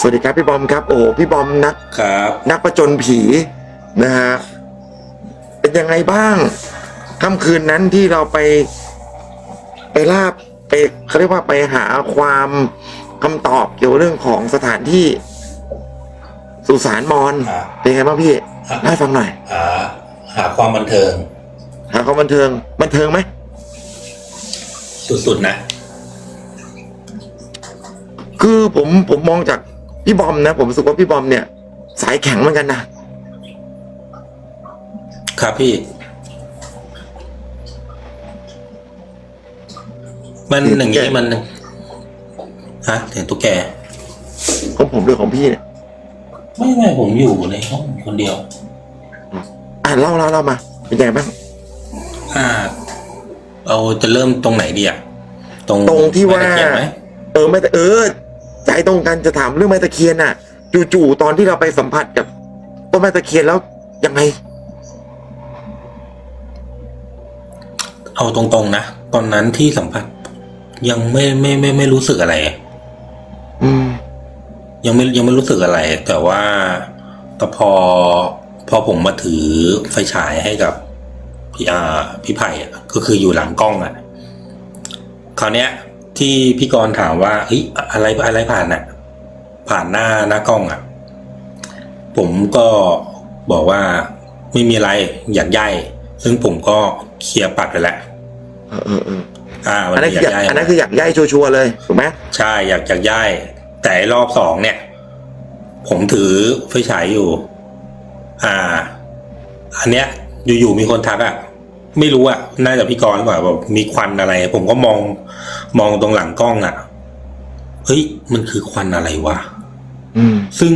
สวัสดีครับพี่บอมครับ โอ้พี่บอมนักครับนักประจนผีนะฮะเป็นยังไงบ้างค่ำคืนนั้นที่เราไปไปลาบไปเขาเรียกว่าไปหาความคำตอบเกี่ยวเรื่องของสถานที่สุสานมอนครับเป็นไงบ้างพี่เล่าให้ฟังหน่อยหาหาความบันเทิง หาความบันเทิง บันเทิงไหมสุดๆนะ คือผมผมมองจาก พี่บอมนะผมรู้สึกว่าพี่บอมเนี่ย สายแข็งเหมือนกันนะครับพี่ มันอย่างนี้มันฮะเสียงตุ๊กแกของผมหรือของพี่เนี่ยไม่ไม่ผมอยู่ในห้องคนเดียว อะเล่าเล่าเล่ามา เป็นยังไงบ้างอ่าเราจะเริ่มตรงไหนดีอะตรงตรงที่ว่าไม้ตะเคียนไหมเออไม่แต่เออ ใจตรงกันจะถามเรื่องไม้ตะเคียนน่ะ จู่ๆตอนที่เราไปสัมผัสกับต้นไม้ตะเคียนแล้วยังไง เอาตรงๆนะตอนนั้นที่สัมผัส ยังไม่ไม่ไม่ไม่รู้สึกอะไร อืม ยังไม่ยังไม่รู้สึกอะไร แต่ว่าแต่พอพอผมมาถือไฟฉายให้กับพี่อาพี่ไผ่อะก็คืออยู่หลังกล้องอะคราวเนี้ย ที่พี่กรณ์ถามว่าเฮ้ยอะไรอะไรผ่านอะผ่านหน้าหน้ากล้องอะผมก็บอกว่าไม่มีอะไรอยากย่ายซึ่งผมก็เคลียร์ปัดไปแล้วเออเออเอออ่าอัมันนนั้นคืออยากย้ายอันนั้นคืออยากย้ายชัวร์ๆเลยถูกไหมใช่อยากอยากย้ายแต่รอบสองเนี่ย ผมถือไฟฉายอยู่ อ่า อันเนี้ยอยู่ๆมีคนทักอะ่ะ ไม่รู้อะ่ะน่าจะพี่กรณ์หรือเปล่าแบบมีควันอะไร ผมก็มองมองตรงหลังกล้องอะ่ะเฮ้ย มันคือควันอะไรวะอืมซึ่ง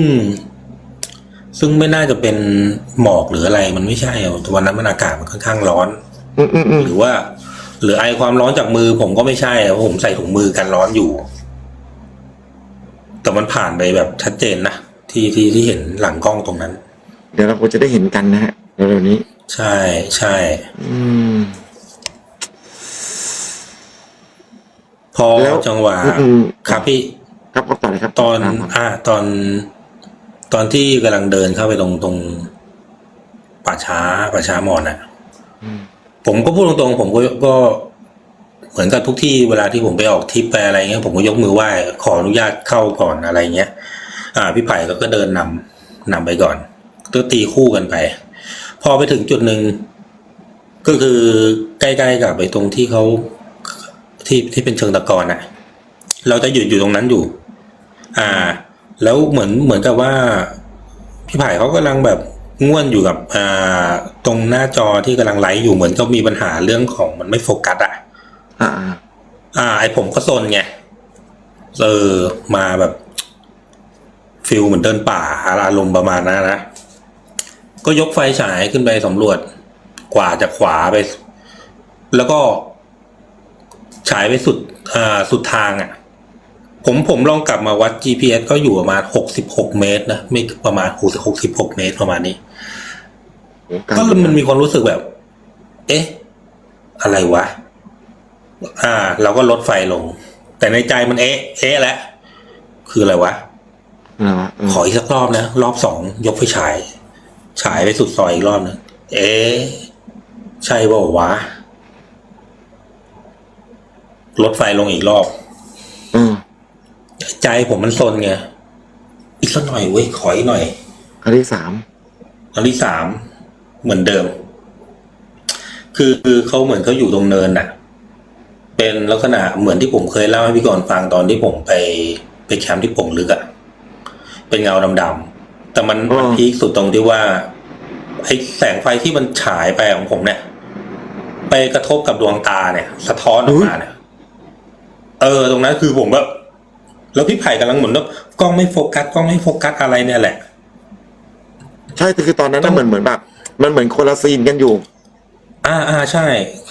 ซึ่งไม่น่าจะเป็นหมอกหรืออะไร มันไม่ใช่อะวันนั้นมันอากาศมันค่อนข้างร้อนอืมอืมอืมหรือว่า หรือไอความร้อนจากมือ ผมก็ไม่ใช่อะเพราะผมใส่ถุงมือกันร้อนอยู่ แต่มันผ่านไปแบบชัดเจนนะที่ที่ที่เห็นหลังกล้องตรงนั้น เดี๋ยวเราคงจะได้เห็นกันนะฮะเร็วๆนี้ ใช่ใช่อืม พอแล้วจังหวะอืม ครับพี่ครับครับต่อเลยครับตอนครับอ่าตอน ตอนที่กำลังเดินเข้าไปตรงตรงป่าช้าป่าช้ามอนอะ อืมผมก็พูดตรงๆ ผมก็ก็เหมือนกับทุกที่เวลาที่ผมไปออกทริปไปอะไรเงี้ยผมก็ยกมือไหว้ขออนุญาตเข้าก่อนอะไรเงี้ย อ่า พี่ไผ่ก็ก็เดินนำนำไปก่อนก็ตีคู่กันไป พอไปถึงจุดหนึ่งก็คือใกล้ๆกับไปตรงที่เขาที่ที่เป็นเชิงตะกอนอะเราจะหยุดอยู่ตรงนั้นอยู่ อ่า แล้วเหมือนเหมือนกับว่า พี่ไผ่เขากำลังแบบง่วนอยู่กับอ่าตรงหน้าจอที่กำลังไลฟ์อยู่เหมือนก็มีปัญหาเรื่องของมันไม่โฟกัสอะอ่าอ่า อ่า ไอผมก็ซนไงเออมาแบบฟิลเหมือนเดินป่าอารมณ์ประมาณนั้นนะ ก็ยกไฟฉายขึ้นไปสำรวจกว่าจากขวาไป แล้วก็ฉายไปสุดอ่าสุดทางอะ ผมผมลองกลับมาวัด GPS ก็อยู่ประมาณหกสิบหกเมตรนะไม่ประมาณหกหกสิบหกเมตรประมาณนี้โอ้การก็มันมีความรู้สึกแบบ เอ๊ะ อะไรวะ อ่า เราก็ลดไฟลง แต่ในใจมันเอ๊ะ เอ๊ะแล้วคืออะไรวะอะไรวะเออขออีกสักรอบนะ รอบสองยกไฟฉาย ฉายไปสุดซอยอีกรอบนึงเอ๊ะใช่เปล่าวะลดไฟลงอีกรอบเออใจผมมันซนไงอีกสักหน่อยเว้ยขออีกหน่อยครั้งที่สามอันที่สามเหมือนเดิม คือคือเขาเหมือนเขาอยู่ตรงเนินน่ะ เป็นลักษณะเหมือนที่ผมเคยเล่าให้พี่กรณ์ฟังตอนที่ผมไปไปแคมป์ที่ป่งลึกอะเป็นเงาดำๆ แต่มันมันพีคสุดตรงที่ว่าไอ้แสงไฟที่มันฉายไปของผมเนี่ย ไปกระทบกับดวงตาเนี่ย สะท้อนออกมาเนี่ย เออ ตรงนั้นคือผมแบบแล้วพี่ไผ่กำลังเหมือนว่ากล้องไม่โฟกัสกล้องไม่โฟกัสอะไรเนี่ยแหละ ใช่แต่คือตอนนั้นต้อน่ะงเหมือนเหมือนแบบมันเหมือนคนละซีนกันอยู่ อ่าอ่าใช่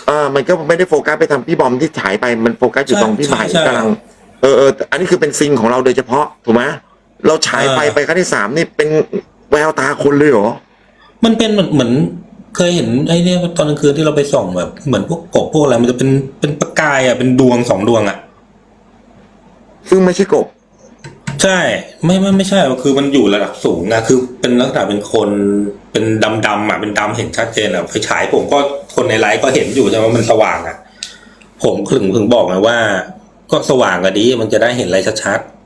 อ่า มันก็ไม่ได้โฟกัสไปทางพี่บอมที่ฉายไปมันโฟกัสอยู่ใช่ตรงพี่ใหม่ใช่ กำลังเออเออแต่อันนี้คือเป็นซีนของเราโดยเฉพาะถูกไหม เราฉายไฟอ่าไปครั้งที่สามนี่เป็นแววตาคนเลยเหรอ มันเป็นเหมือนเหมือนเคยเห็นไอ้เนี่ยตอนกลางคืนที่เราไปส่องแบบ เหมือนพวกกบพวกอะไรมันจะเป็นเป็นประกายอะเป็นดวงสองดวงอะ ซึ่งไม่ใช่กบ ใช่ ไม่ไม่ไม่ใช่คือมันอยู่ระดับสูงนะคือเป็นลักษณะเป็นคนเป็นดำดำๆอะเป็นดำเห็นชัดเจนอะไฟฉายผมก็คนในไลฟ์ก็เห็นอยู่ใช่ไหมว่ามันสว่างอะ ผมถึงถึงบอกไงว่า ก็สว่างก็ดีมันจะได้เห็นอะไรชัดๆ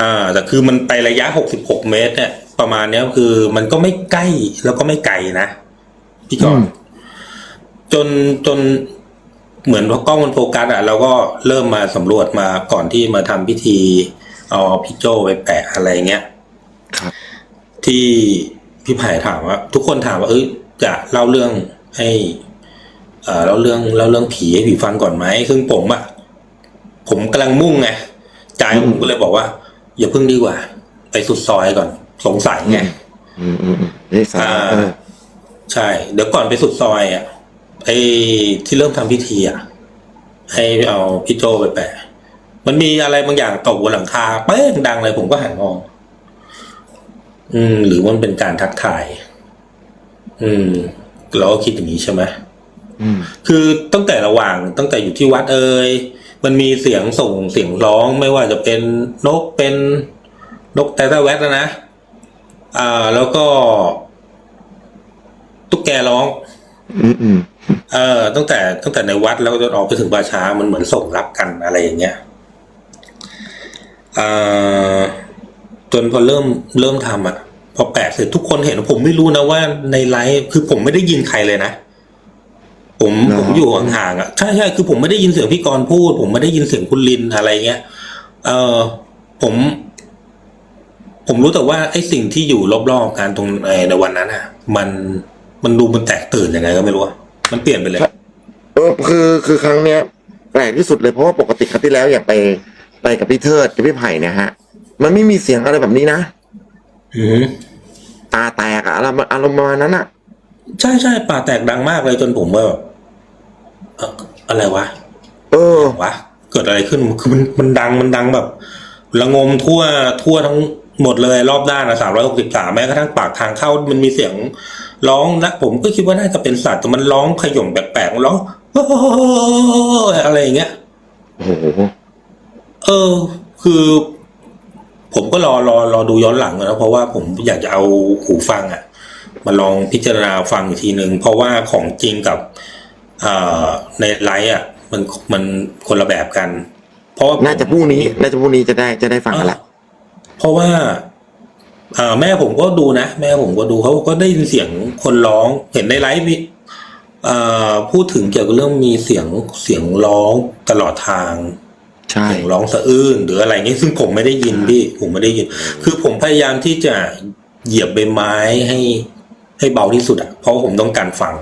อ่าแต่คือมันไประยะหกสิบหกเมตร เนี่ย ประมาณเนี้ยคือมันก็ไม่ใกล้แล้วก็ไม่ไกลนะพี่กอนอืมจนจนเหมือนพอกล้องมันโฟกัสอะเราก็เริ่มมาสำรวจมาก่อนที่มาทำพิธี เอาพี่โจไปแปะอะไรเงี้ยครับที่พี่ไผ่ถามว่า ทุกคนถามว่าเอ้ยจะเล่าเรื่องให้เอ่อเล่าเรื่องเล่าเรื่องผีให้ผีฟังก่อนไหมซึ่งผมอะผมกำลังมุ่งไงใจผมก็เลยบอกว่า อย่าเพิ่งดีกว่า ไปสุดซอยก่อน สงสัยไงอืมอืมอืมนี่สาระอ่าเออใช่ เดี๋ยวก่อนไปสุดซอยอะไอ้ที่เริ่มทำพิธีอะให้เอาพี่โจไปแปะมันมีอะไรบางอย่างตกบนหลังคาเป้งดังเลยผมก็หันมอง อืม หรือมันเป็นการทักทาย อืม เราก็คิดอย่างนี้ใช่ไหมอืมคือตั้งแต่ระหว่างตั้งแต่อยู่ที่วัดเอ่ย มันมีเสียงส่งเสียงร้องไม่ว่าจะเป็นนกเป็นนกแต่ตะแวดนะนะอ่า แล้วก็ ตุ๊กแกร้อง อืมอืมเออตั้งแต่ตั้งแต่ในวัดแล้วจนออกไปถึงป่าช้ามันเหมือนส่งรับกันอะไรอย่างเงี้ยอ่าจนพอเริ่มเริ่มทำอะ พอแปะเสร็จทุกคนเห็นผมไม่รู้นะว่าในไลฟ์คือผมไม่ได้ยินใครเลยนะ ผมผมอยู่ห่างๆอะใช่ใช่คือผมไม่ได้ยินเสียงพี่กรณ์พูด ผมไม่ได้ยินเสียงคุณลินอะไรเงี้ยเออผม ผมรู้แต่ว่าไอ้สิ่งที่อยู่รอบๆการตรงเอ่อในวันนั้นอะ มันมันดูมันแตกตื่นยังไงก็ไม่รู้อะมันเปลี่ยนไปเลย เออคือคือครั้งเนี้ยแปลกที่สุดเลยเพราะว่าปกติครั้งที่แล้วอย่างไปไปกับพี่เทิดกับพี่ไผ่เนี่ยฮะ มันไม่มีเสียงอะไรแบบนี้นะอืมตาแตกอะอารมณ์อารมณ์ประมาณนั้นอะใช่ใช่ป่าแตกดังมากเลยจนผมว่าแบบ เอ่ออะไรวะเออ วะ เกิดอะไรขึ้นคือมันมันดังมันดังแบบ ระงมทั่วทั่วทั้งหมดเลยรอบด้านนะสามร้อยหกสิบสามแม้กระทั่งปากทางเข้ามันมีเสียงร้องนะผมก็คิดว่าน่าจะเป็นสัตว์แต่มันร้องขย่มแปลกๆมันร้องอะไรอย่างเงี้ย โอ้โหเออ คือ ผมก็รอรอรอดูย้อนหลังนะเพราะว่าผมอยากจะเอาหูฟังอะ่ะมาลองพิจารณาฟังอีกทีหนึ่งเพราะว่าของจริงกับเอ่อ ในไลฟ์อะ มันมันคนละแบบกัน เพราะว่าผมน่าจะพรุ่งนี้น่าจะพรุ่งนี้จะได้จะได้ฟังกันละเพราะว่าเอ่อแม่ผมก็ดูนะ แม่ผมก็ดูเขาก็ได้ยินเสียงคนร้องเห็นในไลฟ์มีเอ่อพูดถึงเกี่ยวกับเรื่องมีเสียงเสียงร้องตลอดทางใช่เสียงร้องสะอื้นหรืออะไรเงี้ยซึ่งผมไม่ได้ยินพี่ผมไม่ได้ยิน คือผมพยายามที่จะเหยียบใบไม้ให้ให้เบาที่สุดอะเพราะผมต้องการฟัง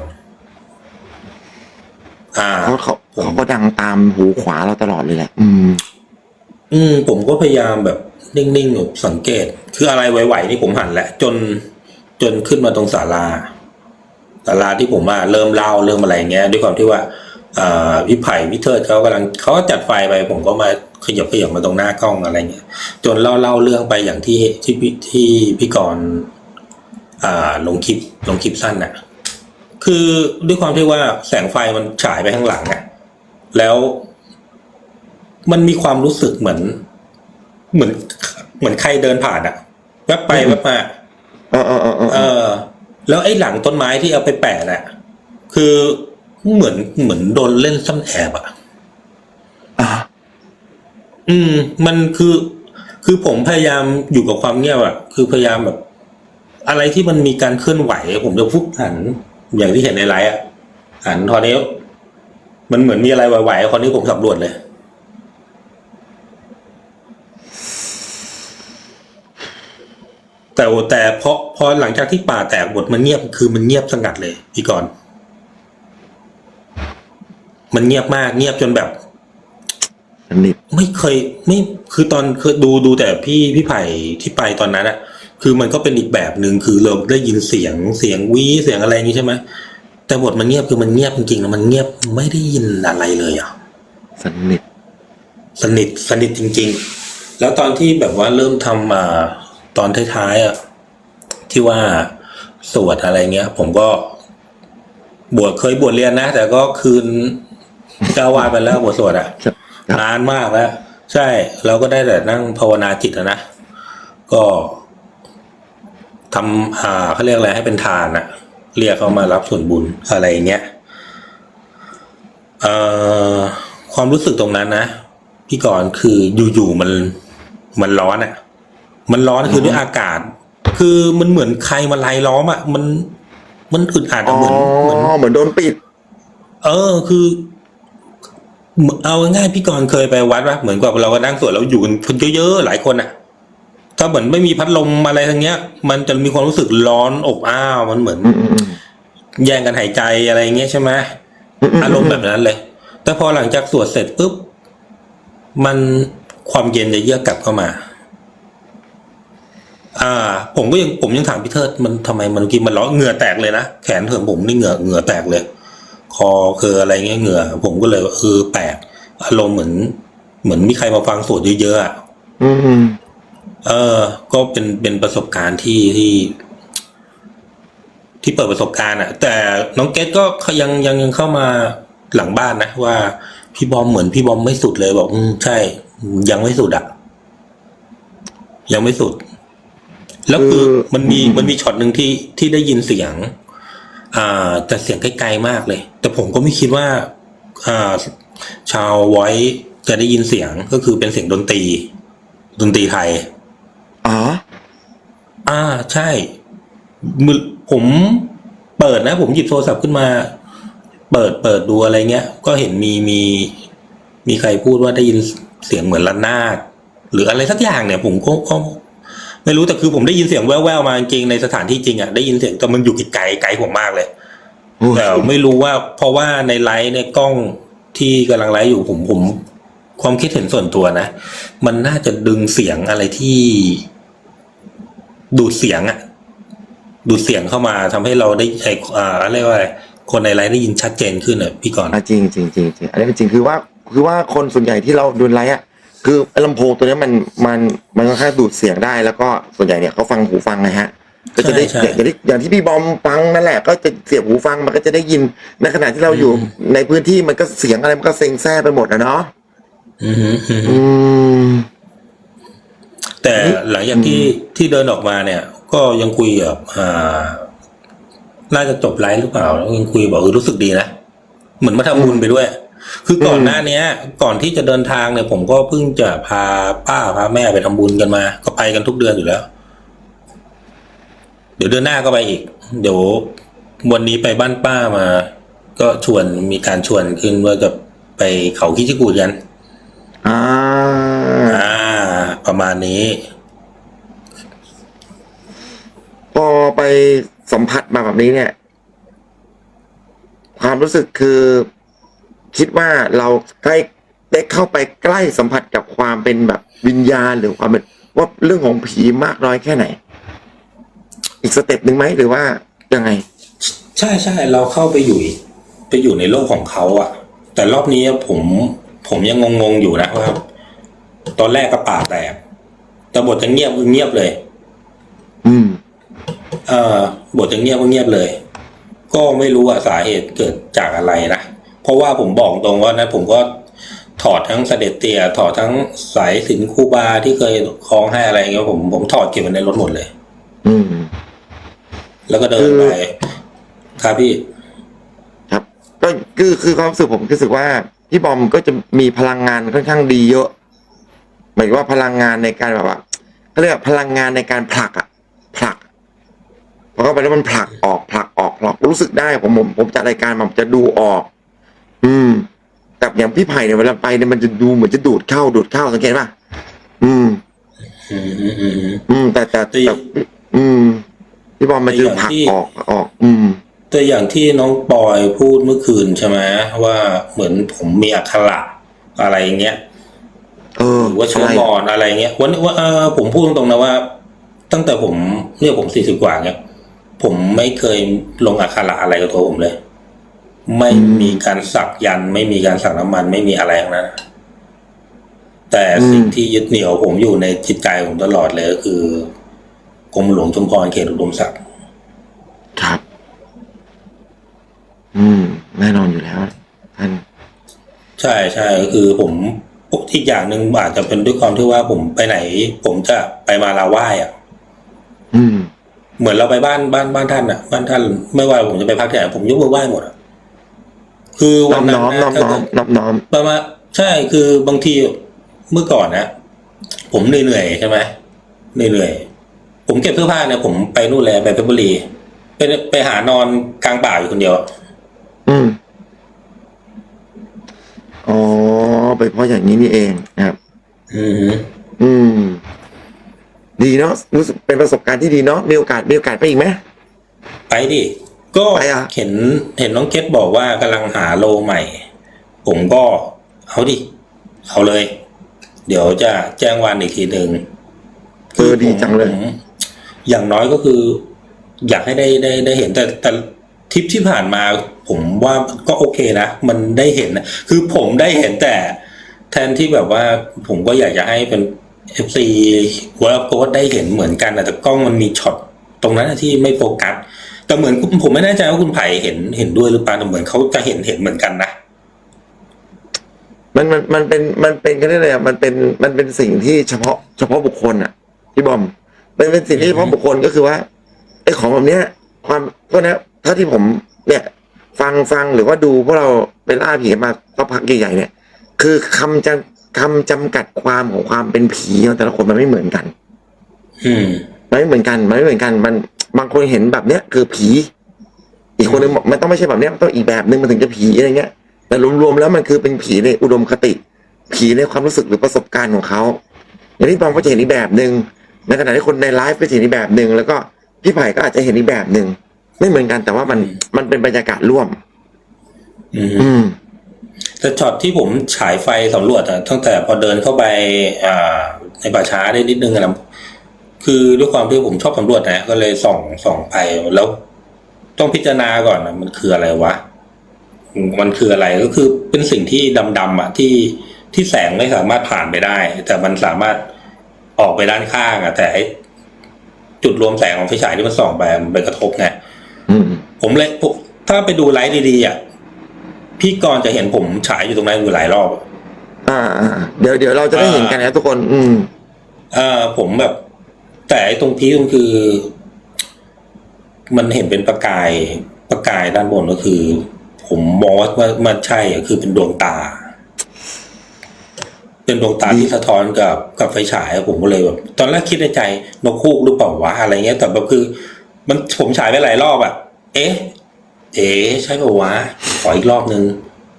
อ่า เพราะเขาเขาก็ดังตามหูขวาเราตลอดเลยแหละอืม อืม ผมก็พยายามแบบนิ่งๆแบบสังเกต คืออะไรไหวๆนี่ผมหันแหละ จน จนขึ้นมาตรงศาลาศาลาที่ผมว่าเริ่มเล่าเริ่มอะไรเงี้ย ด้วยความที่ว่าอ่าพี่ไผ่พี่เทิดเขากำลังเขาก็จัดไฟไป ผมก็มาขยับขยับมาตรงหน้ากล้องอะไรเงี้ย จนเล่าเล่าเรื่องไปอย่างที่ที่พี่ที่พี่กรณ์อ่าลงคลิปลงคลิปสั้นน่ะ คือด้วยความที่ว่าแสงไฟมันฉายไปข้างหลังอะแล้วมันมีความรู้สึกเหมือน เหมือนเหมือนใครเดินผ่านอะแวบไปแวบมาเออเออเออเออเออ แล้วไอ้หลังต้นไม้ที่เอาไปแปะน่ะ คือเหมือนเหมือนโดนเล่นซ่อนแอบอะอะอืม มันคือ คือผมพยายามอยู่กับความเงียบอะคือพยายามแบบ อะไรที่มันมีการเคลื่อนไหว ผมจะฟุกหัน อย่างที่เห็นในไลฟ์อะหันตอนนี้ มันเหมือนมีอะไรไหวๆคนนี้ผมสำรวจเลย แต่แต่พอพอหลังจากที่ป่าแตกหมดมันเงียบคือมันเงียบสงัดเลยพี่กรณ์มันเงียบมากเงียบจนแบบสนิทไม่เคย ไม่คือตอนเคยดูดูแต่พี่พี่ไผ่ที่ไปตอนนั้นอะ คือมันก็เป็นอีกแบบหนึ่งคือเราได้ยินเสียงเสียงวีเสียงอะไรอย่างนี้ใช่ไหมแต่บทมันเงียบคือมันเงียบจริงๆแล้วมันเงียบไม่ได้ยินอะไรเลยอะสนิทสนิทสนิทจริง ๆ แล้วตอนที่แบบว่าเริ่มทำมาตอนท้ายๆอะที่ว่าสวดอะไรเงี้ย ผมก็ บวชเคยบวชเรียนนะ แต่ก็คืนเจ้าวาดไปแล้วบวชสวดอะครับนานมากแล้ว ใช่เราก็ได้แต่นั่งภาวนาจิตอะนะก็ ทำอ่าเขาเรียกอะไรให้เป็นทานอะเรียกเขามารับส่วนบุญอะไรอย่างเงี้ยเอ่อความรู้สึกตรงนั้นนะพี่กรณ์คืออยู่ๆมันมันร้อนอะมันร้อนคือด้วยอากาศ คือมันเหมือนใครมาไล่ล้อมอะมันมันอึดอัดอ๋อะอเหมือนเหมือนเหมือนโดนปิด เออคือ เอาง่ายๆพี่กรณ์เคยไปวัดปะเหมือนกับเราก็นั่งสวดแล้วอยู่กันคนเยอะๆหลายคนอะ ถ้าเหมือนไม่มีพัดลมอะไรทั้งเนี้ย มันจะมีความรู้สึกร้อนอบอ้าวมันเหมือน แย่งกันหายใจอะไรเงี้ยใช่ไหมอารมณ์แบบนั้นเลย แต่พอหลังจากสวดเสร็จปุ๊บ มันความเย็นจะเยือกกลับเข้ามา อ่า ผมก็ยังผมยังถามพี่เทิดมันทำไมมันกี้มันร้อนเหงื่อแตกเลยนะแขนเถิมผมนี่เหงื่อเหงื่อแตกเลย คอคืออะไรเงี้ยเหงื่อ ผมก็เลยเออแปลกอารมณ์เหมือน เหมือนมีใครมาฟังสวดเยอะๆอะอืม เออ ก็เป็นเป็นประสบการณ์ที่ที่ที่เปิดประสบการณ์อะแต่น้องเกดก็ยังยังยังเข้ามาหลังบ้านนะว่าพี่บอมเหมือนพี่บอมไม่สุดเลยบอกอืมใช่ ยังไม่สุดอะยังไม่สุด แล้วคือมันมีมันมีช็อตหนึ่งที่ที่ได้ยินเสียง อ่า แต่เสียงไกลๆมากเลย แต่ผมก็ไม่คิดว่า อ่า ชาวไว้จะได้ยินเสียงก็คือเป็นเสียงดนตรี ดนตรีไทย อ๋อ อ่าใช่มือผมเปิดนะ ผมหยิบโทรศัพท์ขึ้นมา เปิดเปิดดูอะไรเงี้ย ก็เห็นมีมีมีใครพูดว่าได้ยินเสียงเหมือนระนาดหรืออะไรสักอย่างเนี่ย ผมก็ก็ไม่รู้แต่คือผมได้ยินเสียงแว่วๆมาจริงๆในสถานที่จริงอะได้ยินเสียงแต่มันอยู่ไกลๆไกลผมมากเลยโอ้ยแต่ไม่รู้ว่า เพราะว่าในไลฟ์ในยกล้องที่กำลังไลฟ์อยู่ผมผม ความคิดเห็นส่วนตัวนะ มันน่าจะดึงเสียงอะไรที่ ดูดเสียงอะดูดเสียงเข้ามาทำให้เราได้ไอ้อ่าเรียกว่าอะไรคนในไลฟ์ได้ยินชัดเจนขึ้นอะพี่กรณ์อะจริงจริงจริงจริงอันนี้เป็นจริงคือว่าคือว่าคนส่วนใหญ่ที่เราดูไลฟ์อะคือไอ้ลำโพงตัวเนี้ยมันมันมันค่อนข้างดูดเสียงได้แล้วก็ส่วนใหญ่เนี่ยเขาฟังหูฟังนะฮะก็จะได้ใช่อย่างที่อย่างที่พี่บอมฟังนั่นแหละ ก็จะเสียบหูฟังมันก็จะได้ยินในขณะที่เราอยู่อืมในพื้นที่มันก็เสียงอะไรมันก็เซ็งแซ่ไปหมดนะเนาะ แต่หลังจากที่ที่เดินออกมาเนี่ย ก็ยังคุยกับอ่า น่าจะจบไลฟ์หรือเปล่าแล้วยังคุยบอกเออรู้สึกดีนะ เหมือนมาทำบุญไปด้วย คือก่อนหน้าเนี้ย ก่อนที่จะเดินทางเนี่ย ผมก็เพิ่งจะพาป้าพาแม่ไปทำบุญกันมา ก็ไปกันทุกเดือนอยู่แล้ว เดี๋ยวเดือนหน้าก็ไปอีก เดี๋ยววันนี้ไปบ้านป้ามา ก็ชวนมีการชวนขึ้นว่าจะไปเขาคิจิกูดกัน อ่าอ่า ประมาณนี้พอไปสัมผัสมาแบบนี้เนี่ย ความรู้สึกคือคิดว่าเราใกล้ได้เข้าไปใกล้สัมผัสกับความเป็นแบบวิญญาณหรือความเป็นว่าเรื่องของผีมากน้อยแค่ไหน อีกสเต็ปหนึ่งไหมหรือว่ายังไง ใช่ใช่เราเข้าไปอยู่อีกไปอยู่ในโลกของเขาอะแต่รอบนี้ผม ผมยังงงๆอยู่นะว่าตอนแรกก็ปากแตกแต่บทจะเงียบคือเงียบเลย อืม เอ่อบทจะเงียบก็เงียบเลย ก็ไม่รู้ว่าสาเหตุเกิดจากอะไรนะเพราะว่าผมบอกตรงว่านะ ผมก็ถอดทั้งเสด็จเตี่ยถอดทั้งสายสินคูบาที่เคยคล้องให้อะไรอย่างเงี้ยผมผมถอดเก็บไว้ในรถหมดเลย อืม แล้วก็เดินไปครับพี่ ครับ ก็คือคือความรู้สึกผมรู้สึกว่า พี่บอมก็จะมีพลังงานค่อนข้างดีเยอะหมายถึงว่าพลังงานในการแบบว่าเขาเรียกว่าพลังงานในการผลักอะผลักพอเข้าไปแล้วมันผลักออกผลักออกผลักรู้สึกได้ผมผมผมจัดรายการมาผมจะดูออก อืมแต่อย่างพี่ไผ่เนี่ยเวลาไปเนี่ยมันจะดูเหมือนจะดูดเข้าดูดเข้าสังเกตป่ะอืม อืมอืมอืมอืมอืมแต่แต่แต่แต่อืมพี่บอมมันจะผลักแต่อย่างที่ออกออก อืม แต่อย่างที่น้องปอยพูดเมื่อคืนใช่ไหมว่าเหมือนผมมีอักขระอะไรอย่างเงี้ยเออหรือว่าเชื้อใช่มอนอะไรเงี้ยวันว่าเออผมพูดตรงๆนะว่า ตั้งแต่ผมเนี่ยผมสี่สิบกว่าเนี่ยผมไม่เคยลงอักขระอะไรกับตัวผมเลย ไม่มีการสักยันต์ไม่มีการสักน้ำมัน ไม่มีอะไรทั้งนั้นแต่สิ่งที่ยึดเหนี่ยวผมอยู่ในจิตใจผมตลอดเลยก็คือกรมหลวงชุมพรเขตอุดมศักดิ์ครับ อืมแน่นอนอยู่แล้วท่านใช่ใช่ก็คือผมอีกอย่างหนึ่งอาจจะเป็นด้วยความที่ว่าผมไปไหน ผมจะไปมาลาไหว้อะอืม เหมือนเราไปบ้านบ้านบ้านท่านอะ บ้านท่านไม่ว่าผมจะไปพักที่ไหนผมยกมือไหว้หมดอะคือน้วัอนมนั้นน้อมน้อมนะถ้าน้อเกิมดน้อมน้อมประมาณใช่คือบางทีเมื่อก่อนนะผมเหนื่อยๆใช่ไหมเหนื่อยๆผมเก็บเสื้อผ้าเนี่ยผมไปนู่นเลยไปเพชรบุรีไปไปหานอนกลางป่าอยู่คนเดียว อืมอ๋อไปเพราะอย่างนี้นี่เองนะครับ อือฮึอืม ดีเนาะรู้สึกเป็นประสบการณ์ที่ดีเนาะมีโอกาสมีโอกาสไปอีกไหมไปดิ ก็ไปอะเห็นเห็นน้องเกตบอกว่ากำลังหาโลใหม่ ผมก็เอาดิ เอาเลย เดี๋ยวจะแจ้งวันอีกทีหนึ่งเออดีจังเลย ผมอย่างน้อยก็คือ อยากให้ได้ได้ได้เห็นแต่แต่ ทริปที่ผ่านมาผมว่าก็โอเคนะ มันได้เห็นนะคือผมได้เห็นแต่แทนที่แบบว่าผมก็อยากจะให้เป็นเอฟซีว่าโค้ดได้เห็นเหมือนกันแต่กล้องมันมีช็อตตรงนั้นที่ไม่โฟกัสแต่เหมือนผมไม่แน่ใจว่าคุณไผ่เห็นเห็นด้วยหรือเปล่าแต่เหมือนเขาจะเห็นเห็นเหมือนกันนะมันมันมันเป็นมันเป็นกันได้เลยอะมันเป็นมันเป็นสิ่งที่เฉพาะเฉพาะบุคคลอะพี่บอมมันเป็นสิ่งที่เฉพาะบุคคลก็คือว่าไอ้ของแบบเนี้ย ความเพราะ นะถ้าที่ผมเนี่ยฟังฟังหรือว่าดูพวกเราเป็นล่าผีมาสักพักใหญ่ๆเนี่ย คือคำจำคำจำกัดความของความเป็นผีของแต่ละคนมันไม่เหมือนกัน อืมมันไม่เหมือนกันมันไม่เหมือนกัน มันบางคนเห็นแบบเนี้ยคือผี อีกคนนึงบอกมันต้องไม่ใช่แบบเนี้ยมันต้องอีกแบบนึงมันถึงจะผีอะไรเงี้ย แต่รวมๆแล้วมันคือเป็นผีในอุดมคติ ผีในความรู้สึกหรือประสบการณ์ของเขาอย่างที่บองก็จะเห็นอีกแบบหนึ่งในขณะที่คนในไลฟ์ก็จะเห็นอีกแบบหนึ่งแล้วก็พี่ไผ่ก็อาจจะเห็นอีกแบบหนึ่ง ไม่เหมือนกันแต่ว่ามันมันเป็นบรรยากาศร่วม อืม อืม แต่ช็อตที่ผมฉายไฟสำรวจอะตั้งแต่พอเดินเข้าไป อ่า ในป่าช้าได้นิดนึงอะนะคือด้วยความที่ผมชอบสำรวจนะก็เลยส่องส่องไปแล้ว ต้องพิจารณาก่อนนะมันคืออะไรวะมันคืออะไรก็คือเป็นสิ่งที่ดำๆอะที่ที่แสงไม่สามารถผ่านไปได้ แต่มันสามารถออกไปด้านข้างอะแต่ไอ้จุดรวมแสงของไฟฉายที่มันส่องไปมันไปกระทบไงอืม ผมเลยผมถ้าไปดูไลฟ์ดีๆอะพี่กรณ์จะเห็นผมฉายอยู่ตรงนั้นอยู่หลายรอบอะอ่าอ่าเดี๋ยวเดี๋ยวเราจะได้เห็นกันนะทุกคน อืมเออผมแบบ แต่ไอ้ตรงพีคมันคือ มันเห็นเป็นประกายประกายด้านบนก็คือ ผมมองว่าว่ามันใช่อะคือเป็นดวงตา เป็นดวงตาที่สะท้อนกับกับไฟฉายอะผมก็เลยแบบตอนแรกคิดในใจนกคูกหรือเปล่าวะอะไรเงี้ยแต่แบบคือ มันผมฉายไปหลายรอบอะเอ๊ะ เอ๊ะใช่ป่าวะ ขออีกรอบนึง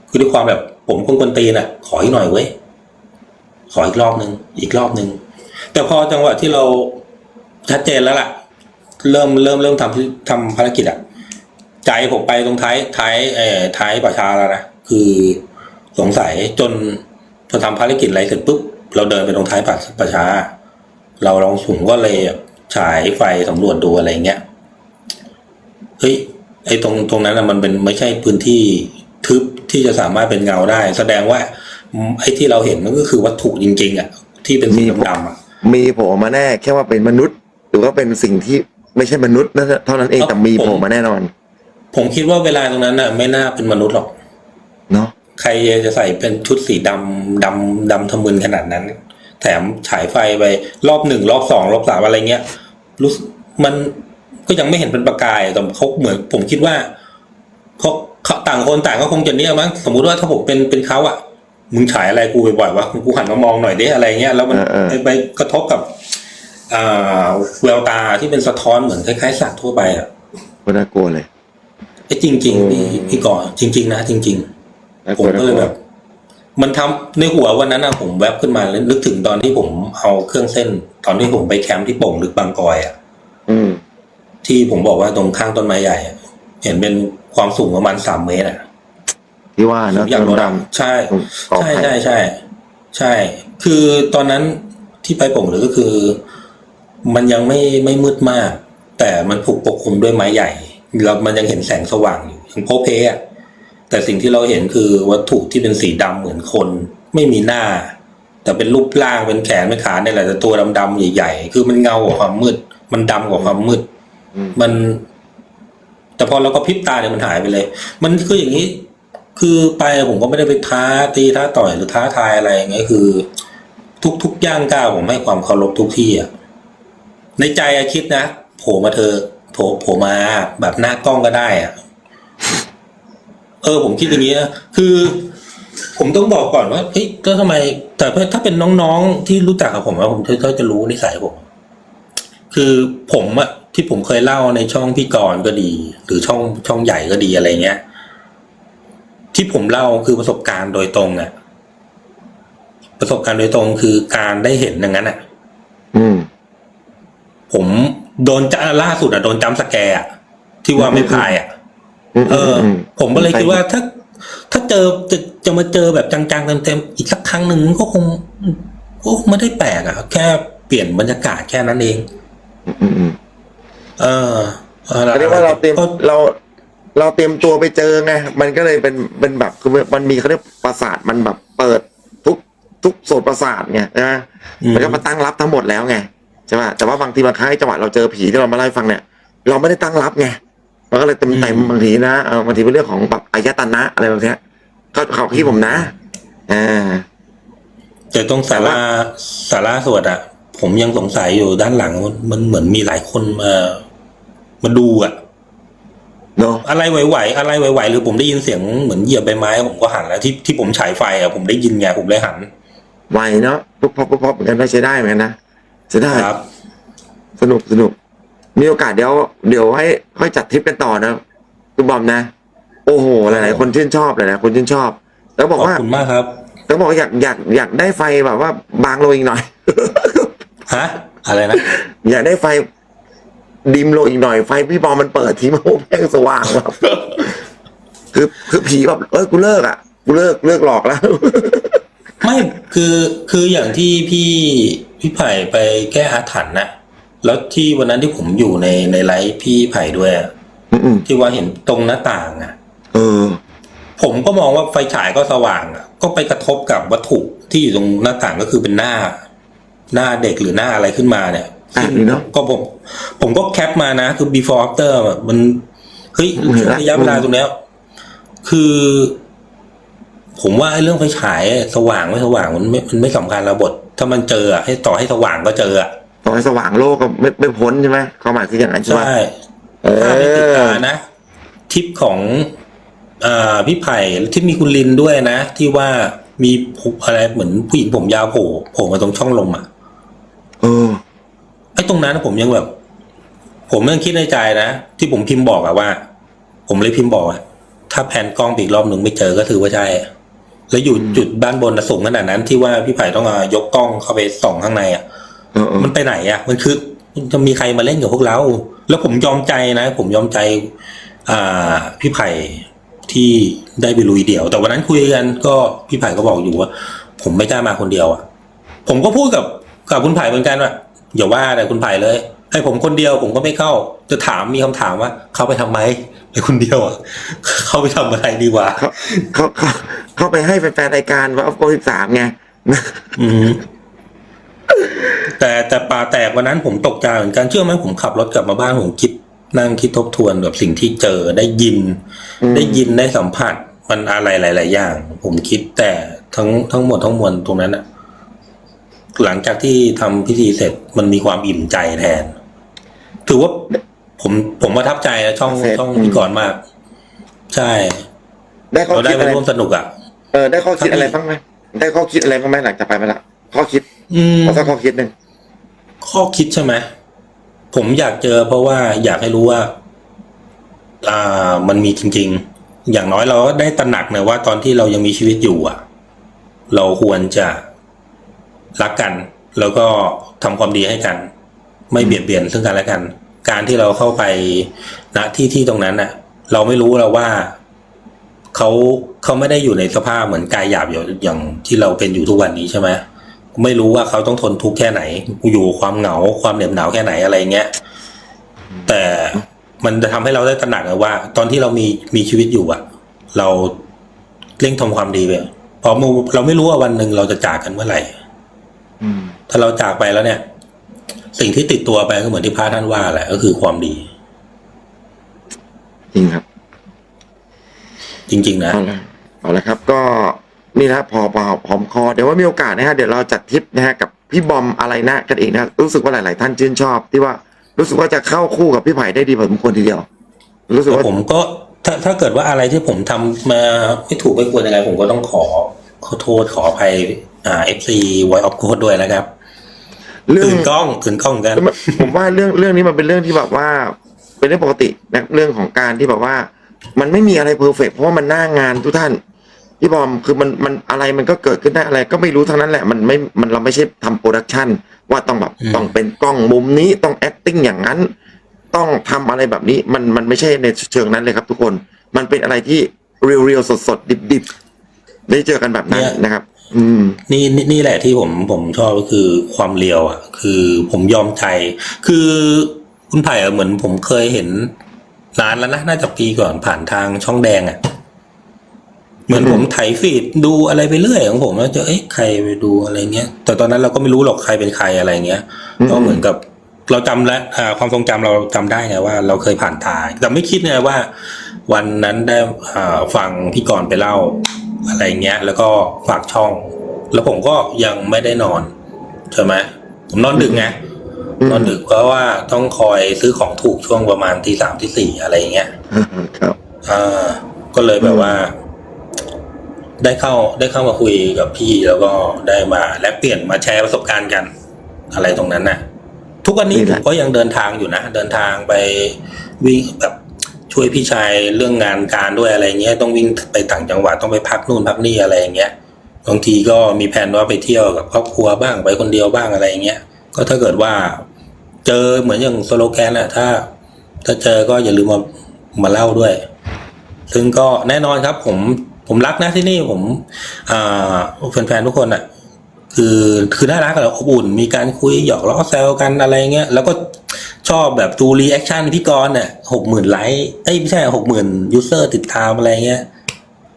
คือด้วยความแบบผมคนคนตีนอะขออีกหน่อยเว้ย ขออีกรอบนึง อีกรอบนึง แต่พอจังหวะที่เราชัดเจนแล้วล่ะ เริ่มเริ่มเริ่มทำทำภารกิจอะใจผมไปตรงท้ายท้ายเอ่อท้ายประชาแล้วนะ คือสงสัยจนพอทำภารกิจอะไรเสร็จปุ๊บเราเดินไปตรงท้ายประประชา เราลองสูงก็เลยฉายไฟสำรวจดูอะไรเงี้ย เฮ้ยไอ้ตรงตรงนั้นนะมันเป็นไม่ใช่พื้นที่ทึบที่จะสามารถเป็นเงาได้ แสดงว่าอืมไอ้ที่เราเห็นมันก็คือวัตถุจริง ๆ อะ ที่เป็นสีมีดำๆอะมีโผล่มาแน่แค่ว่าเป็นมนุษย์ หรือว่าเป็นสิ่งที่ไม่ใช่มนุษย์นั่นเท่านั้นเองครับแต่มีผมโผล่มาแน่นอน ผมคิดว่าเวลาตรงนั้นน่ะ ไม่น่าเป็นมนุษย์หรอกเนาะใครจะใส่เป็นชุดสีดำดำดำทะมึนขนาดนั้น แถมฉายไฟไปรอบหนึ่งรอบสองรอบสามอะไรเงี้ยรู้สึกมัน ก็ยังไม่เห็นเป็นประกายแต่เขาเหมือนผมคิดว่าเขาเขาต่างคนต่างก็คงจะเนี่ยมั้งสมมุติว่าถ้าผมเป็นเป็นเขาอะมึงฉายอะไรกูบ่อยๆวะกูหันมามองหน่อยดิอะไรเงี้ยแล้วมันเออเออไปไปกระทบกับอ่าแววตาที่เป็นสะท้อนเหมือนคล้ายๆสัตว์ทั่วไปอะก็น่ากลัวเลยไอ้จริงๆพี่พี่ก่อนจริง ๆ นะจริงๆน่ากผลัมวก็เลยแบบมันทำในหัววันนั้นนะผมแวบขึ้นมาแล้วนึกถึงตอนที่ผมเอาเครื่องเส้น ตอนที่ผมไปแคมป์ที่โป่งลึกบางกอยอะอืม ที่ผมบอกว่าตรงข้างต้นไม้ใหญ่อะเห็นเป็นความสูงประมาณสามเมตรอะที่ว่าผเนอะมอยากรู้ดนะใช่ำกอใช่ไผ่ใช่ใช่ใช่ คือตอนนั้นที่ไปโป่งลึกก็คือ มันยังไม่ไม่มืดมาก แต่มันถูกปกคลุมด้วยไม้ใหญ่แล้วมันยังเห็นแสงสว่างอยู่ยังโพเพอะแต่สิ่งที่เราเห็นคือวัตถุที่เป็นสีดำเหมือนคน ไม่มีหน้า แต่เป็นรูปร่างเป็นแขนเป็นขาเนี่ยแหละแต่ตัวดำๆใหญ่ๆคือมันเงากว่าความมืด มันดำกว่าความมืดอื มัน แต่พอเราก็พริบตาเนี่ยมันหายไปเลย มันคืออย่างนี้ คือไปผมก็ไม่ได้ไปท้าตีท้าต่อยหรือท้าทายอะไรอย่างเงี้ยคือ ทุกทุกย่างก้าวผมให้ความเคารพทุกที่อะในใจอะคิดนะโผล่มาเธอโผล่โผล่มาแบบหน้ากล้องก็ได้อะเออ ผมคิดอย่างเงี้ยคือ ผมต้องบอกก่อนว่าเฮ้ยแล้วทำไม แต่ถ้าเป็นน้องๆที่รู้จักกับผมอะผมเขาจะรู้นิสัยผมคือผมอะ ที่ผมเคยเล่าในช่องพี่กรณ์ก็ดี หรือช่องช่องใหญ่ก็ดีอะไรเงี้ย ที่ผมเล่าคือประสบการณ์โดยตรงอะประสบการณ์โดยตรงคือการได้เห็นอย่างนั้นอะอืม ผมโดนจะล่าสุดอะโดนจำสแกร์อะที่ว่าไม่พายอะอืมเอออมผมก็เลยคิดว่าถ้า ถ้าเจอจะจะมาเจอแบบจังๆเต็มๆอีกสักครั้งหนึ่งก็คงก็คงไม่ได้แปลกอะแค่เปลี่ยนบรรยากาศแค่นั้นเอง อืมอืมอืม เอออออันนี้ว่าเราเตรียมก็เราเราเตรียมตัวไปเจอไงมันก็เลยเป็นเป็นแบบคือมันมีเขาเรียกประสาทมันแบบเปิดทุกทุกโสตประสาทไงนะอืมมันก็มาตั้งรับทั้งหมดแล้วไงใช่ป่ะแต่ว่าบางทีบางครั้งไอ้จังหวะเราเจอผีที่เรามาเล่าให้ฟังเนี่ย เราไม่ได้ตั้งรับไงมันก็เลยเต็มเต็มบางทีนะเออบางทีเป็นเรื่องของแบบอายตนะอะไรแบบเนี้ยเขาเขาคิดผมนะอ่าแต่ตรงสาราสาราสวดอะผมยังสงสัยอยู่ด้านหลังมันมันเหมือนมีหลายคนมา มาดูอะเนาะอะไรไหวๆอะไรไหวๆหรือผมได้ยินเสียงเหมือนเหยียบใบไม้ผมก็หันแล้วที่ที่ผมฉายไฟอะผมได้ยินไงผมเลยหันไวเนาะปุ๊บพบปุ๊บพบเหมือนกันได้ใช้ได้เหมือนกันนะใช้ได้ครับ สนุกสนุก มีโอกาสเดี๋ยวเดี๋ยวให้ค่อยจัดทริปกันต่อนะคุณบอมนะ โอ้โหหลายๆคนชื่นชอบหลายๆคนชื่นชอบ แล้วบอกขอบว่าคุณมากครับแล้วบอกว่าอยากอยากอยากได้ไฟแบบว่าบางลงอีกหน่อยฮะอะไรนะอยากได้ไฟ ดิมลงอีกหน่อยไฟพี่บอมมันเปิดทิ้งมาโอ้แม่งสว่างแบบคือคือผีแบบเออกูเลิกอะกูเลิกเลิกหลอกแล้ว ไม่คือคืออย่างที่พี่พี่ไผ่ไปแก้อาถรรพ์นะแล้วที่วันนั้นที่ผมอยู่ในในไลฟ์พี่ไผ่ด้วยอะอืมที่ว่าเห็นตรงหน้าต่างอะๆเออ ผมก็มองว่าไฟฉายก็สว่างอะก็ไปกระทบกับวัตถุที่อยู่ตรงหน้าต่างก็คือเป็นหน้า หน้าเด็กหรือหน้าอะไรขึ้นมาเนี่ย อะนี่เนอะก็ผมผมก็แคปมานะ คือ before after อะมันเฮ้ยเห็นละ ระยะเวลาตรงเนี้ยคือ ผมว่าไอ้เรื่องไฟฉายสว่างไม่สว่างมันไม่มันไม่สำคัญระบท ถ้ามันเจออะให้ต่อให้สว่างก็เจออะต่อให้สว่างโลกก็ไม่ไม่พ้นใช่ไหมความหมายคืออย่างนั้นใช่ไหมใช่ เอถ้าไม่ติดอ ตานะทริปของอ่าพี่ไผ่ที่มีคุณลินด้วยนะ ที่ว่ามีผู้อะไรเหมือนผู้หญิงผมยาวโผล่โผล่มาตรงช่องลมอะเออไอ้ ตรงนั้นผมยังแบบ ผมยังคิดในใจนะที่ผมพิมพ์บอกอะว่า ผมเลยพิมพ์บอกอะถ้าแผนกล้องไปอีกรอบหนึ่งไม่เจอก็ถือว่าใช่แล้วอยู่อืมจุดด้านบนน่ะสูงขนาดนั้นที่ว่าพี่ไผ่ต้องเอายกกล้องเข้าไปส่องข้างในอะเออเออมันไปไหนอะมันคือมันจะมีใครมาเล่นกับพวกเรา แล้วผมยอมใจนะ ผมยอมใจ อ่า พี่ไผ่ที่ได้ไปลุยเดี่ยว แต่วันนั้นคุยกันก็พี่ไผ่ก็บอกอยู่ว่า ผมไม่กล้ามาคนเดียวอะผมก็พูดกับกับคุณไผ่เหมือนกันว่า อย่าว่าแต่คุณไผ่เลย ให้ผมคนเดียวผมก็ไม่เข้า จะถามมีคำถามว่า เข้าไปทำไมไอ้คนเดียวอะเข้าไปทำอะไรดีวะเขาเขาเขาเขาไปให้แฟนๆรายการว่าออฟโกสิบสามไงอืมแต่แต่ป่าแตกวันนั้นผมตกใจเหมือนกันเชื่อไหมผมขับรถกลับมาบ้านผมคิดนั่งคิดทบทวนแบบสิ่งที่เจอได้ยินอืมได้ยินได้สัมผัสมันอะไรหลาย ๆ อย่าง ผมคิดแต่ทั้งทั้งหมดทั้งมวลตรงนั้นอะ หลังจากที่ทำพิธีเสร็จมันมีความอิ่มใจแทน ถือว่าผมผมประทับใจนะช่องเสร็จช่องอืมพี่ก่อนมาก ใช่ ได้ข้อเราได้คิดไปอะไรร่วมสนุกอะเออได้ข้อคิดครับอะไรบ้างไหมได้ข้อคิดอะไรบ้างไหมหลังจากไปมาละข้อคิดอืมขอสักข้อคิดหนึ่งข้อคิดใช่ไหมผมอยากเจอเพราะว่าอยากให้รู้ว่า อ่า มันมีจริง ๆ อย่างน้อยเราก็ได้ตระหนักนะว่าตอนที่เรายังมีชีวิตอยู่อะ เราควรจะ รักกัน แล้วก็ทำความดีให้กัน ไม่เบียดเบียนซึ่งกันและกัน การที่เราเข้าไปณที่ที่ตรงนั้นน่ะ เราไม่รู้เราว่าเขาเขาไม่ได้อยู่ในสภาพเหมือนกายหยาบอย่างอย่างที่เราเป็นอยู่ทุกวันนี้ใช่ไหมไม่รู้ว่าเขาต้องทนทุกข์แค่ไหน อยู่ความเหงาความเหน็บหนาวแค่ไหนอะไรเงี้ยแต่มันจะทำให้เราได้ตระหนักว่า ตอนที่เรามีมีชีวิตอยู่อะเราเร่งทำความดีไปเพราะเราไม่รู้ว่าวันหนึ่งเราจะจากกันเมื่อไหร่ ถ้าเราจากไปแล้วเนี่ย สิ่งที่ติดตัวไปก็เหมือนที่พระท่านว่าแหละ ก็คือความดี จริงครับ จริง ๆ นะเอาละเอาละครับ ก็นี่นะพอพอหอมคอเดี๋ยวว่ามีโอกาสนะฮะเดี๋ยวเราจัดทริปนะฮะกับพี่บอมอะไรนะกันเองนะรู้สึกว่าหลาย ๆ ท่านชื่นชอบ ที่ว่ารู้สึกว่าจะเข้าคู่กับพี่ไผ่ได้ดีพอสมควรทีเดียว รู้สึกว่าผมก็ถ้าถ้าเกิดว่าอะไรที่ผมทำมาไม่ถูกไม่ควรยังไงผมก็ต้องขอขอโทษขออภัย อ่าเอฟซีไวออฟโคดด้วยนะครับเรื่องตื่นกล้องตื่นกล้องกัน ผมว่าเรื่องเรื่องนี้มันเป็นเรื่องที่แบบว่า เป็นเรื่องปกตินะเรื่องของการที่แบบว่า มันไม่มีอะไรเพอร์เฟกเพราะว่ามันหน้างานทุกท่านพี่บอมคือมันมันอะไรมันก็เกิดขึ้นได้อะไร ก็ไม่รู้ทั้งนั้นแหละมันไม่มันเราไม่ใช่ทำโปรดักชันว่าต้องแบบอืม ต้องเป็นกล้องมุมนี้ต้อง acting อย่างนั้น ต้องทำอะไรแบบนี้มันมันไม่ใช่ในเชิงนั้นเลยครับทุกคน มันเป็นอะไรที่เรียวเรียวสดสดดิบดิบๆได้เจอกันแบบนั้นนะครับ อืม นี่นี่นี่แหละที่ผมผมชอบก็คือความเลียว อะ คือผมยอมใจ คือคุณไผ่อะเหมือนผมเคยเห็นนานแล้วนะน่าจะปีก่อนผ่านทางช่องแดงอะ เหมือนอืมผมไถฟีดดูอะไรไปเรื่อยของผมแล้วจะเอ๊ะใครไปดูอะไรเงี้ยแต่ตอนนั้นเราก็ไม่รู้หรอกใครเป็นใครอะไรเงี้ยก็เหมือนกับเราจำและอ่าความทรงจำเราจำได้ไงว่าเราเคยผ่านทางแต่ไม่คิดไงว่า วันนั้นได้อ่าฟังพี่กรณ์ไปเล่า อะไรเงี้ย แล้วก็ฝากช่อง แล้วผมก็ยังไม่ได้นอนใช่ไหมผมนอนดึกไงอืมนอนดึกเพราะว่าต้องคอยซื้อของถูกช่วงประมาณที่สามที่สี่อะไรเงี้ยครับอ่าก็เลยแบบว่า ได้เข้าได้เข้ามาคุยกับพี่แล้วก็ได้มาแลกเปลี่ยนมาแชร์ประสบการณ์กัน อะไรตรงนั้นน่ะ ทุกวันนี้นี่ผแหละมก็ยังเดินทางอยู่นะ เดินทางไปวิ่งแบบ ช่วยพี่ชายเรื่องงานการด้วยอะไรเงี้ยต้องวิ่งไปต่างจังหวัดต้องไปพักนู่นพักนี่อะไรอย่างเงี้ยบางทีก็มีแผนว่าไปเที่ยวกับครอบครัวบ้างไปคนเดียวบ้างอะไรเงี้ยก็ถ้าเกิดว่าเจอเหมือนอย่างสโลแกนอะถ้า ถ้าเจอก็อย่าลืมมามาเล่าด้วย ซึ่งก็แน่นอนครับ ผมผมรักนะที่นี่ผมอ่าแฟนๆทุกคนอะคือคือน่ารักอะอบอุ่น มีการคุยหยอกล้อแซวกันอะไรเงี้ยแล้วก็ ชอบแบบดูรีแอคชั่นพี่กรณ์เนี่ยหกหมื่นไลค์เอ้ยไม่ใช่หกหมื่นยูเซอร์ติดตามอะไรเงี้ย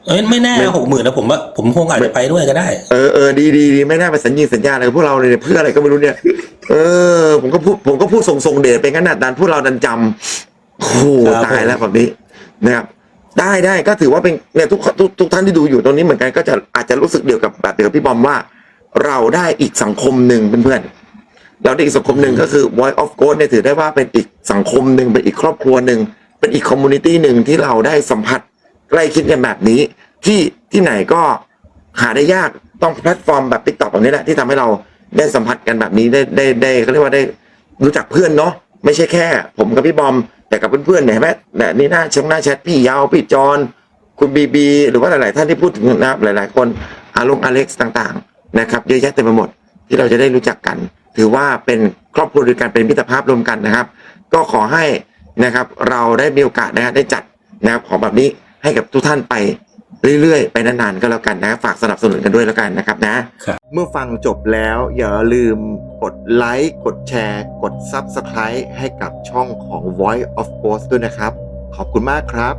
เอ้ยไม่แน่ไม่หกหมื่นนะผมว่าผมคงอาจจะไปด้วยก็ได้ เออเออดีดีดีไม่น่าไปสัญญิงสัญญาอะไรกับพวกเราเลยเนี่ยเพื่ออะไรก็ไม่รู้เนี่ย เออ ผมก็พูดผมก็พูดส่งส่งเดชไปงั้นน่ะดันพวกเราดันจำโอ้โหครับตายแล้วแบบนี้นะครับได้ได้ก็ถือว่าเป็นเนี่ยทุกทุกทุกท่านที่ดูอยู่ตรงนี้เหมือนกันก็จะอาจจะรู้สึกเดียวกับแบบเดียวกับพี่บอมว่า เราได้อีกสังคมหนึ่งเพื่อนๆ เราได้อีกสังคมหนึ่งก็คือ Voice of God เนี่ยถือได้ว่าเป็นอีกสังคมหนึ่งเป็นอีกครอบครัวหนึ่งเป็นอีกคอมมูนิตี้หนึ่งที่เราได้สัมผัสใกล้คิดกันแบบนี้ ที่ที่ไหนก็หาได้ยากต้องแพลตฟอร์มแบบ t ิ k t o k แบบนี้แหละที่ทำให้เราได้สัมผัสกันแบบนี้ได้ได้ได้เขาเรียกว่าได้รู้จักเพื่อนเนาะไม่ใช่แค่ ผมกับพี่บอมแต่กับเพื่อนๆเนี่ยเห็นไหมแต่นี่หน้าช่องหน้าแชทพี่ยาวพี่จอนคุณบีบีหรือว่าหลายๆท่านที่พูดถึงนะครับหลาย ๆ คนอารมณ์อเล็กซ์ต่าง ๆ นะครับเยอะแยะเต็มไปหมดที่เราจะได้รู้จักกัน ถือว่าเป็นครอบครัวด้วยกันเป็นมิตรภาพรวมกันนะครับ ก็ขอให้นะครับเราได้มีโอกาสนะฮะได้จัดนะครับของแบบนี้ให้กับทุกท่านไปเรื่อยๆ ไปนานๆก็แล้วกันนะฝากสนับสนุนกันด้วยแล้วกันนะครับนะครับเมื่อฟังจบแล้วอย่าลืมกดไลค์กดแชร์ กด Subscribe ให้กับช่องของ Voice of Ghost ด้วยนะครับ ขอบคุณมากครับ